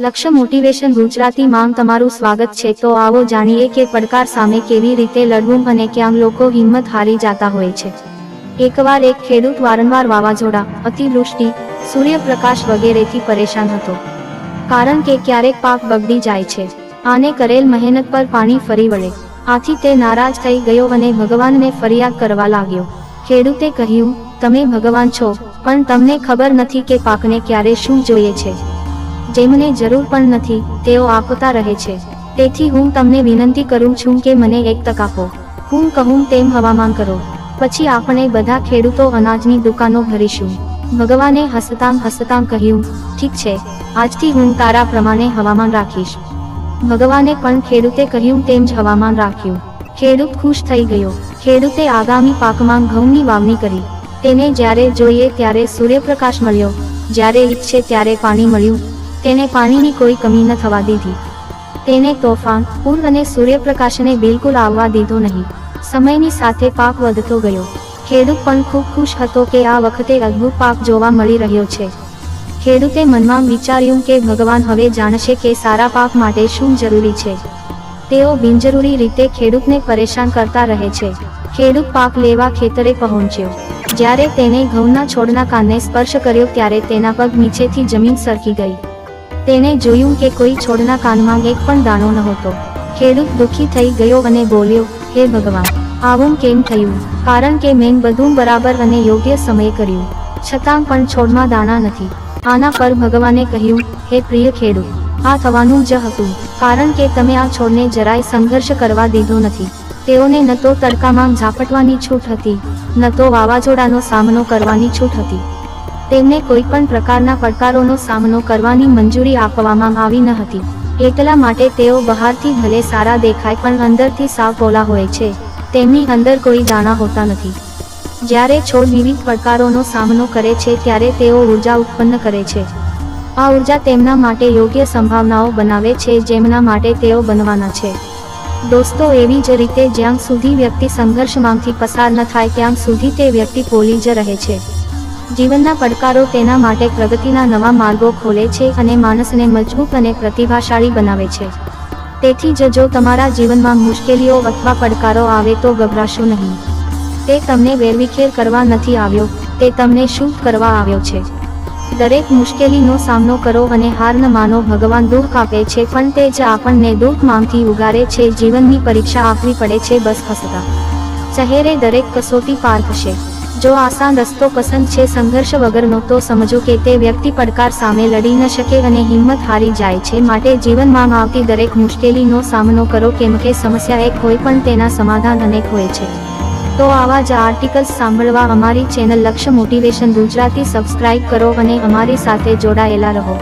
લક્ષ્ય મોટિવેશન ગુજરાતી માં તમારું સ્વાગત છે. તો આવો જાણીએ કે પડકાર સામે કેવી રીતે લડવું અને ક્યાં લોકો હિંમત હારી જાતા હોય છે. એકવાર એક ખેડૂત વારંવાર વાવાઝોડા, અતિવૃષ્ટિ, સૂર્યપ્રકાશ વગેરેથી પરેશાન હતો. કારણ કે ક્યારેક પાક બગડી જાય છે. આને કરેલ મહેનત પર પાણી ફરી વળે. આથી તે નારાજ થઈ ગયો અને ભગવાનને ફરિયાદ કરવા લાગ્યો. ખેડૂતે કહ્યું, તમે ભગવાન છો, પણ તમને ખબર નથી કે પાકને ક્યારે શું જોઈએ છે. જેમને જરૂર પણ નથી, તેઓ આપતા રહે છે. તેથી હું તમને વિનંતી કરું છું કે મને એક તક આપો. હું કહું તેમ હવામાન કરો. પછી આપણે બધા ખેડૂતો અનાજની દુકાનો ભરીશું. ભગવાને હસતાં હસતાં કહ્યું, ઠીક છે. આજથી હું તારા પ્રમાણે હવામાન રાખીશ. ભગવાને પણ ખેડૂતે કહ્યું તેમ જ હવામાન રાખ્યું. ખેડૂત ખુશ થઈ ગયો. ખેડૂતે આગામી પાકમાં ઘઉંની વાવણી કરી. તેને જ્યારે જોઈએ ત્યારે સૂર્યપ્રકાશ મળ્યો. જ્યારે ઈચ્છે ત્યારે પાણી મળ્યું. તેને પાણીની કોઈ કમી ન થવા દીધી. તેને તોફાન, પૂર અને સૂર્યપ્રકાશને બિલકુલ આવવા દીધો નહીં. સમયની સાથે પાક વધતો ગયો. ખેડૂત પણ ખૂબ ખુશ હતો કે આ વખતે અદ્ભુત પાક જોવા મળી રહ્યો છે. ખેડૂતે મનમાં વિચાર્યું કે ભગવાન હવે જાણશે કે સારા પાક માટે શું જરૂરી છે. તેઓ બિનજરૂરી રીતે ખેડૂતને પરેશાન કરતા રહે છે. ખેડૂત પાક લેવા ખેતરે પહોંચ્યો. જ્યારે તેને ઘઉંના છોડના કાનને સ્પર્શ કર્યો ત્યારે તેના પગ નીચેથી જમીન સરકી ગઈ. તેને જોયું કે કોઈ છોડના કાનમાં એક પણ દાણો નહોતો. ખેડૂત દુઃખી થઈ ગયો અને બોલ્યો, હે ભગવાન, આવું કેમ થયું? કારણ કે મેં બધું બરાબર અને યોગ્ય સમયે કર્યું. છતાં પણ છોડમાં દાણા નથી. આના પર ભગવાને કહ્યું, હે પ્રિય ખેડૂત, આ થવાનું જ હતું, કારણ કે તમે આ છોડને જરાય સંઘર્ષ કરવા દીધો નથી. તેઓને ન તો તડકામાં ઝાપટવાની છૂટ હતી, ન તો વાવાઝોડાનો સામનો કરવાની છૂટ હતી. તેમને કોઈ પણ પ્રકારના પડકારોનો સામનો કરવાની મંજૂરી આપવામાં આવી ન હતી. એટલા માટે તેઓ બહારથી ભલે સારા દેખાય પણ અંદરથી સાવ પોલા હોય છે. તેમની અંદર કોઈ દાણા હોતા નથી. જ્યારે છોડ વિવિધ પડકારોનો સામનો કરે છે ત્યારે તેઓ ઊર્જા ઉત્પન્ન કરે છે. આ ઊર્જા તેમના માટે યોગ્ય સંભાવનાઓ બનાવે છે જેમના માટે તેઓ બનવાના છે. દોસ્તો, એવી જ રીતે જ્યાં સુધી વ્યક્તિ સંઘર્ષમાંથી પસાર ન થાય ત્યાં સુધી તે વ્યક્તિ પોલી જ રહે છે. જીવનના પડકારો તેના માટે પ્રગતિના નવા માર્ગો ખોલે છે અને માણસને મજબૂત અને પ્રતિભાશાળી બનાવે છે. તેથી જ જો તમારા જીવનમાં મુશ્કેલીઓ અથવા પડકારો આવે તો ગભરાશો નહીં. તે તમને વેરવિખેર કરવા નથી આવ્યો, તે તમને શુભ કરવા આવ્યો છે. દરેક મુશ્કેલીનો સામનો કરો અને હાર ન માનો, ભગવાન દુઃખ આપે છે, પણ તે જ આપણને દુઃખ માંગથી ઉગારે છે, જીવનની પરીક્ષા આપવી પડે છે, બસ હસતા. ચહેરે દરેક કસોટી પાર થશે. જો આસાન રસ્તો પસંદ છે, સંઘર્ષ વગરનો તો સમજો કે તે વ્યક્તિ પડકાર સામે લડી ન શકે અને હિંમત હારી જાય છે. માટે જીવનમાં આવતી દરેક મુશ્કેલીનો સામનો કરો, કેમ કે સમસ્યા એક હોય પણ તેના સમાધાન અનેક હોય છે. તો આવા જ આર્ટિકલ્સ સાંભળવા અમારી ચેનલ લક્ષ્ય મોટિવેશન ગુજરાતી સબસ્ક્રાઇબ કરો અને અમારી સાથે જોડાયેલા રહો.